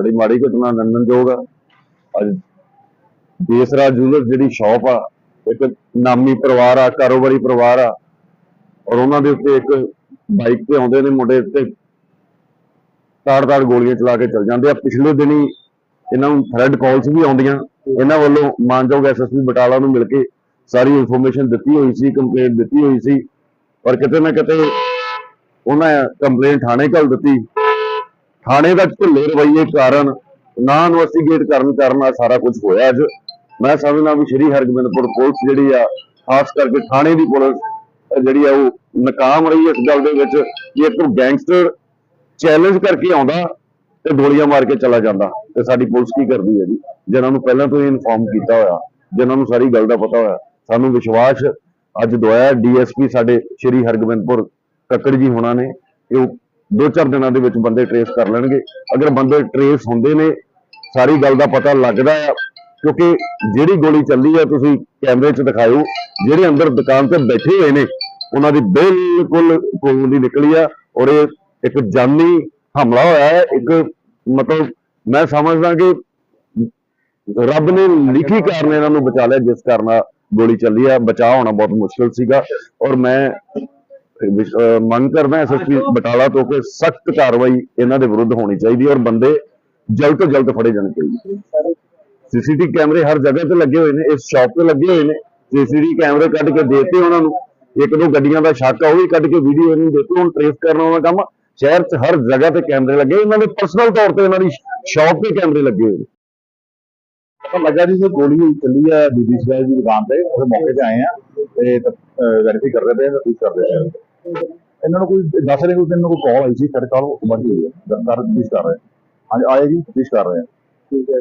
ਬੜੀ ਮਾੜੀ ਘਟਨਾ ਨਿੰਦਣਯੋਗ ਆ। ਅੱਜ ਦੇਸਰਾ ਜੂਲਰ ਜਿਹੜੀ ਸ਼ਾਪ ਆ, ਇੱਕ ਨਾਮੀ ਪਰਿਵਾਰ ਆ, ਕਾਰੋਬਾਰੀ ਪਰਿਵਾਰ ਆ, ਔਰ ਉਹਨਾਂ ਦੇ ਉੱਤੇ ਇੱਕ ਬਾਈਕ ਤੇ ਆਉਂਦੇ ਨੇ, ਮੁੰਡੇ ਤੇ ਤਾੜ-ਤਾੜ ਗੋਲੀਆਂ ਚਲਾ ਕੇ ਚਲ ਜਾਂਦੇ ਆ। ਪਿਛਲੇ ਦਿਨੀ ਇਹਨਾਂ ਨੂੰ ਥ੍ਰੈਡ ਕਾਲਸ ਵੀ ਆਉਂਦੀਆਂ। ਇਹਨਾਂ ਵੱਲੋਂ ਮਾਨਯੋਗ ਐਸਐਸਪੀ ਬਟਾਲਾ ਨੂੰ ਮਿਲ ਕੇ ਸਾਰੀ ਇਨਫੋਰਮੇਸ਼ਨ ਦਿੱਤੀ ਹੋਈ ਸੀ ਕੰਪਲੇਂਟ ਦਿੱਤੀ ਹੋਈ ਸੀ। ਪਰ ਕਿਤੇ ਨਾ ਕਿਤੇ ਉਹਨਾਂ ਕੰਪਲੇਂਟ ਥਾਣੇ ਘੱਲ ਦਿੱਤੀ। ਥਾਣੇ ਦਾ ਢਿੱਲੇ ਰਵੱਈਏ ਕਾਰਨ, ਨਾ ਇਨਵੈਸਟੀਗੇਟ ਕਰਨ ਕਾਰਨ ਆ ਸਾਰਾ ਕੁਝ ਹੋਇਆ ਅੱਜ। ਮੈਂ ਸਮਝਦਾ ਵੀ ਸ਼੍ਰੀ ਹਰਗੋਬਿੰਦਪੁਰ ਪੁਲਿਸ ਜਿਹੜੀ ਆ, ਖਾਸ ਕਰਕੇ ਥਾਣੇ ਦੀ ਪੁਲਿਸ, ਜਿਹੜੀ ਆ ਉਹ ਨਾਕਾਮ ਰਹੀ ਇਸ ਗੱਲ ਦੇ ਵਿੱਚ ਕਿ ਇੱਕ ਗੈਂਗਸਟਰ ਚੈਲੰਜ ਕਰਕੇ ਆਉਂਦਾ ਤੇ ਗੋਲੀਆਂ ਮਾਰ ਕੇ ਚਲਾ ਜਾਂਦਾ। ਤੇ ਸਾਡੀ ਪੁਲਿਸ ਕੀ ਕਰਦੀ ਹੈ ਜੀ ਜਿਨ੍ਹਾਂ ਨੂੰ ਪਹਿਲਾਂ ਤੋਂ ਹੀ ਇਨਫੋਰਮ ਕੀਤਾ ਹੋਇਆ, ਜਿਨ੍ਹਾਂ ਨੂੰ ਸਾਰੀ ਗੱਲ ਦਾ ਪਤਾ ਹੋਇਆ। ਸਾਨੂੰ ਵਿਸ਼ਵਾਸ ਅੱਜ ਦਵਾਇਆ, ਡੀਐਸਪੀ ਸਾਡੇ ਸ਼੍ਰੀ ਹਰਗੋਬਿੰਦਪੁਰ ਕੱਕੜ ਜੀ ਹੋਣਾ ਨੇ ਇਹ ਉਹ ਦੋ ਚਾਰ ਦਿਨਾਂ ਦੇ ਵਿੱਚ ਬੰਦੇ ਟਰੇਸ ਕਰ ਲੈਣਗੇ। ਅਗਰ ਬੰਦੇ ਟਰੇਸ ਹੁੰਦੇ ਨੇ, ਸਾਰੀ ਗੱਲ ਦਾ ਪਤਾ ਲੱਗਦਾ ਆ, ਕਿਉਂਕਿ ਜਿਹੜੀ ਗੋਲੀ ਚੱਲੀ ਆ, ਤੁਸੀਂ ਕੈਮਰੇ 'ਚ ਦਿਖਾਇਓ, ਜਿਹੜੇ ਅੰਦਰ ਦੁਕਾਨ ਤੇ ਬੈਠੇ ਹੋਏ ਨੇ, ਉਹਨਾਂ ਦੀ ਬਿਲਕੁਲ ਖੂਨ ਦੀ ਨਿਕਲੀ ਆ ਔਰ ਇਹ ਇੱਕ ਜਾਨੀ ਹਮਲਾ ਹੋਇਆ ਹੈ। ਇੱਕ ਮਤਲਬ ਮੈਂ ਸਮਝਦਾ ਕਿ ਰੱਬ ਨੇ ਲਿਖੀ ਕਾਰਨ ਇਹਨਾਂ ਨੂੰ ਬਚਾ ਲਿਆ, ਜਿਸ ਕਾਰਨ ਗੋਲੀ ਚੱਲੀ ਆ। ਬਚਾਅ ਹੋਣਾ ਬਹੁਤ ਮੁਸ਼ਕਲ ਸੀਗਾ ਔਰ ਮੈਂ ਮੰਗ ਕਰਦਾ ਐਸਐਸਪੀ ਬਟਾਲਾ ਤੋਂ ਕਿ ਸਖਤ ਕਾਰਵਾਈ ਇਹਨਾਂ ਦੇ ਵਿਰੁੱਧ ਹੋਣੀ ਚਾਹੀਦੀ ਔਰ ਬੰਦੇ ਜਲਦ ਤੋਂ ਜਲਦ ਫੜੇ ਜਾਣੇ ਚਾਹੀਦੇ ਸੀਸੀਟੀਵੀ ਕੈਮਰੇ ਹਰ ਜਗ੍ਹਾ ਤੇ ਲੱਗੇ ਹੋਏ ਨੇ ਇਸ ਸ਼ਾਪ ਤੇ ਲੱਗੇ ਹੋਏ ਨੇ। ਸੀਸੀਟੀਵੀ ਕੈਮਰੇ ਕੱਢ ਕੇ ਦੇਤੇ ਉਹਨਾਂ ਨੂੰ। ਇੱਕ ਦੋ ਗੱਡੀਆਂ ਦਾ ਸ਼ੱਕ ਆ ਉਹ ਵੀ ਕੱਢ ਕੇ ਵੀਡੀਓ ਇਹਨੂੰ ਦੇਤੇ ਹੁਣ ਟ੍ਰੇਸ ਕਰਨ ਵਾਲਾ ਕੰਮ ਸ਼ਹਿਰ 'ਚ ਹਰ ਜਗ੍ਹਾ ਤੇ ਕੈਮਰੇ ਲੱਗੇ ਇਹਨਾਂ ਦੇ ਪਰਸਨਲ ਤੌਰ ਤੇ ਇਹਨਾਂ ਦੀ ਸ਼ਾਪ ਤੇ ਕੈਮਰੇ ਲੱਗੇ ਹੋਏ ਨੇ। ਪਤਾ ਲੱਗਾ ਜੀ ਕਿ ਗੋਲੀ ਹੋਈ ਚੱਲੀ ਆ ਬੀਬੀ ਸਵਾਲ ਦੀ ਦੁਕਾਨ ਤੇ ਉਹ ਮੌਕੇ ਤੇ ਆਏ ਆ ਤੇ ਵੈਰੀਫਾਈ ਕਰ ਰਹੇ ਪਏ ਆ ਤਫਤੀਸ਼ ਕਰ ਰਹੇ ਆ ਇਹਨਾਂ ਨੂੰ ਕੋਈ ਦੱਸ ਰਹੇ ਕੋਈ ਇਹਨਾਂ ਨੂੰ ਕਾਲ ਆਈ ਸੀ, ਸਾਡੇ ਕੋਲ ਵੱਡੀ ਹੋਈ ਹੈ। ਦਰਕਾਰ ਤਫਤੀਸ਼ ਕਰ ਰਹੇ ਆ। ਹਾਂਜੀ ਆਏ ਜੀ ਤਫਤੀਸ਼ ਕਰ ਰਹੇ ਆ ਠੀਕ ਹੈ